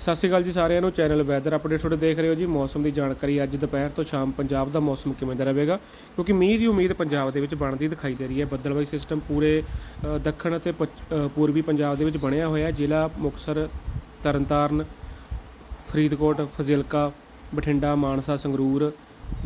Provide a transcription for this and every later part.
ਸਤਿ ਸ਼੍ਰੀ ਅਕਾਲ ਜੀ ਸਾਰਿਆਂ ਨੂੰ। ਚੈਨਲ ਵੈਦਰ ਅਪਡੇਟ ਤੁਹਾਡੇ ਦੇਖ ਰਹੇ ਹੋ ਜੀ। ਮੌਸਮ ਦੀ ਜਾਣਕਾਰੀ ਅੱਜ ਦੁਪਹਿਰ ਤੋਂ ਸ਼ਾਮ ਪੰਜਾਬ ਦਾ ਮੌਸਮ ਕਿਵੇਂ ਦਾ ਰਹੇਗਾ? ਕਿਉਂਕਿ ਮੀਂਹ ਦੀ ਉਮੀਦ ਪੰਜਾਬ ਦੇ ਵਿੱਚ ਬਣਦੀ ਦਿਖਾਈ ਦੇ ਰਹੀ ਹੈ। ਬੱਦਲਬਾਈ ਸਿਸਟਮ ਪੂਰੇ ਦੱਖਣ ਅਤੇ ਪੂਰਬੀ ਪੰਜਾਬ ਦੇ ਵਿੱਚ ਬਣਿਆ ਹੋਇਆ ਜ਼ਿਲ੍ਹਾ ਮੁਕਤਸਰ, ਤਰਨਤਾਰਨ, ਫਰੀਦਕੋਟ, ਫਜ਼ਿਲਕਾ, ਬਠਿੰਡਾ, ਮਾਨਸਾ, ਸੰਗਰੂਰ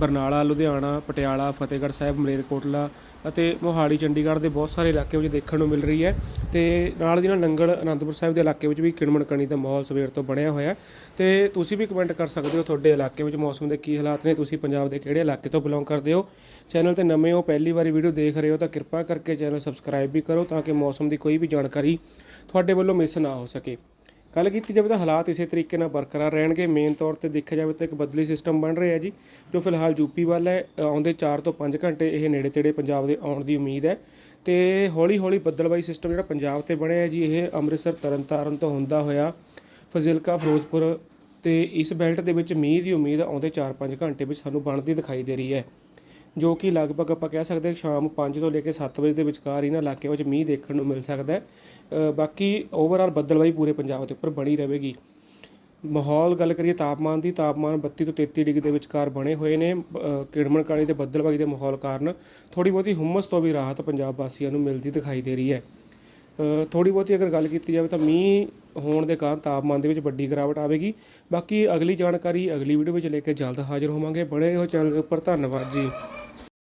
ਬਰਨਾਲਾ, ਲੁਧਿਆਣਾ, ਪਟਿਆਲਾ, ਫਤਿਹਗੜ੍ਹ ਸਾਹਿਬ, ਮਲੇਰਕੋਟਲਾ ਅਤੇ ਮੋਹਾਲੀ, ਚੰਡੀਗੜ੍ਹ ਦੇ ਬਹੁਤ ਸਾਰੇ ਇਲਾਕੇ ਵਿੱਚ ਦੇਖਣ ਨੂੰ ਮਿਲ ਰਹੀ ਹੈ ਤੇ ਨਾਲ ਦੀ ਨਾਲ ਨੰਗਲ ਅਨੰਦਪੁਰ ਸਾਹਿਬ ਦੇ ਇਲਾਕੇ ਵਿੱਚ ਵੀ ਕਿਣਮਣ ਕਣੀ ਦਾ ਮਾਹੌਲ ਸਵੇਰ ਤੋਂ ਬਣਿਆ ਹੋਇਆ ਹੈ। ਤੇ ਤੁਸੀਂ ਵੀ ਕਮੈਂਟ ਕਰ ਸਕਦੇ ਹੋ ਤੁਹਾਡੇ ਇਲਾਕੇ ਵਿੱਚ ਮੌਸਮ ਦੇ ਕੀ ਹਾਲਾਤ ਨੇ, ਤੁਸੀਂ ਪੰਜਾਬ ਦੇ ਕਿਹੜੇ ਇਲਾਕੇ ਤੋਂ ਬਿਲੋਂਗ ਕਰਦੇ ਹੋ? ਚੈਨਲ ਤੇ ਨਵੇਂ ਹੋ, ਪਹਿਲੀ ਵਾਰੀ ਵੀਡੀਓ ਦੇਖ ਰਹੇ ਹੋ ਤਾਂ ਕਿਰਪਾ ਕਰਕੇ ਚੈਨਲ ਸਬਸਕ੍ਰਾਈਬ ਵੀ ਕਰੋ ਤਾਂ ਕਿ ਮੌਸਮ ਦੀ ਕੋਈ ਵੀ ਜਾਣਕਾਰੀ ਤੁਹਾਡੇ ਵੱਲੋਂ ਮਿਸ ਨਾ ਹੋ ਸਕੇ। ਗੱਲ ਕੀਤੀ ਜਾਵੇ ਤਾਂ ਹਾਲਾਤ ਇਸੇ ਤਰੀਕੇ ਨਾਲ ਬਰਕਰਾਰ ਰਹਿਣਗੇ। ਮੇਨ ਤੌਰ ਤੇ ਦੇਖਿਆ ਜਾਵੇ ਤਾਂ ਇੱਕ ਬਦਲੀ ਸਿਸਟਮ ਬਣ ਰਿਹਾ ਜੀ, ਜੋ ਫਿਲਹਾਲ ਯੂਪੀ ਵੱਲ ਹੈ। ਆਉਂਦੇ 4 ਤੋਂ 5 ਘੰਟੇ ਇਹ ਨੇੜੇ ਤੇੜੇ ਪੰਜਾਬ ਦੇ ਆਉਣ ਦੀ ਉਮੀਦ ਹੈ। ਤੇ ਹੌਲੀ ਹੌਲੀ ਬੱਦਲਬਾਈ ਸਿਸਟਮ ਜਿਹੜਾ ਪੰਜਾਬ ਤੇ ਬਣਿਆ ਹੈ ਜੀ, ਇਹ ਅੰਮ੍ਰਿਤਸਰ, ਤਰਨਤਾਰਨ ਤੋਂ ਹੁੰਦਾ ਹੋਇਆ ਫਜ਼ਿਲਕਾ, ਫਿਰੋਜ਼ਪੁਰ ਤੇ ਇਸ ਬੈਲਟ ਦੇ ਵਿੱਚ ਮੀਂਹ ਦੀ ਉਮੀਦ ਆਉਂਦੇ 4-5 ਘੰਟੇ ਵਿੱਚ ਸਾਨੂੰ ਬਣਦੀ ਦਿਖਾਈ ਦੇ ਰਹੀ ਹੈ। ਜੋ ਕਿ ਲਗਭਗ ਆਪਾਂ ਕਹਿ ਸਕਦੇ ਸ਼ਾਮ 5 ਤੋਂ ਲੈ ਕੇ 7 ਵਜੇ ਦੇ ਵਿਚਕਾਰ ਇਹਨਾਂ ਇਲਾਕਿਆਂ ਵਿੱਚ ਮੀਂਹ ਦੇਖਣ ਨੂੰ ਮਿਲ ਸਕਦਾ ਹੈ। ਬਾਕੀ ਓਵਰਆਲ ਬੱਦਲਬਾਈ ਪੂਰੇ ਪੰਜਾਬ ਦੇ ਉੱਪਰ ਬਣੀ ਰਹੇਗੀ। ਮਾਹੌਲ ਗੱਲ ਕਰੀਏ ਤਾਪਮਾਨ ਦੀ ਤਾਪਮਾਨ 32 ਤੋਂ 33 ਡਿਗਰੀ ਦੇ ਵਿਚਕਾਰ ਬਣੇ ਹੋਏ ਨੇ। ਅ, ਕਿੜਮਣ ਕਾਣੀ ਤੇ ਬੱਦਲਬਾਈ ਦੇ ਮਾਹੌਲ ਕਾਰਨ ਥੋੜੀ ਬਹੁਤੀ ਹੁਮਸ ਤੋਂ ਵੀ ਰਾਹਤ ਪੰਜਾਬ ਵਾਸੀਆਂ ਨੂੰ ਮਿਲਦੀ ਦਿਖਾਈ ਦੇ ਰਹੀ ਹੈ। ਥੋੜੀ ਬਹੁਤੀ ਅਗਰ ਗੱਲ ਕੀਤੀ ਜਾਵੇ ਤਾਂ ਮੀਂਹ ਹੋਣ ਦੇ ਕਾਰਨ ਤਾਪਮਾਨ ਦੇ ਵਿੱਚ ਵੱਡੀ ਗਿਰਾਵਟ ਆਵੇਗੀ। ਬਾਕੀ ਅਗਲੀ ਜਾਣਕਾਰੀ ਅਗਲੀ ਵੀਡੀਓ ਵਿੱਚ ਲੈ ਕੇ ਜਲਦ ਹਾਜ਼ਰ ਹੋਵਾਂਗੇ। ਬਣੇ ਰਹੋ ਚੈਨਲ ਦੇ ਉੱਪਰ। ਧੰਨਵਾਦ ਜੀ।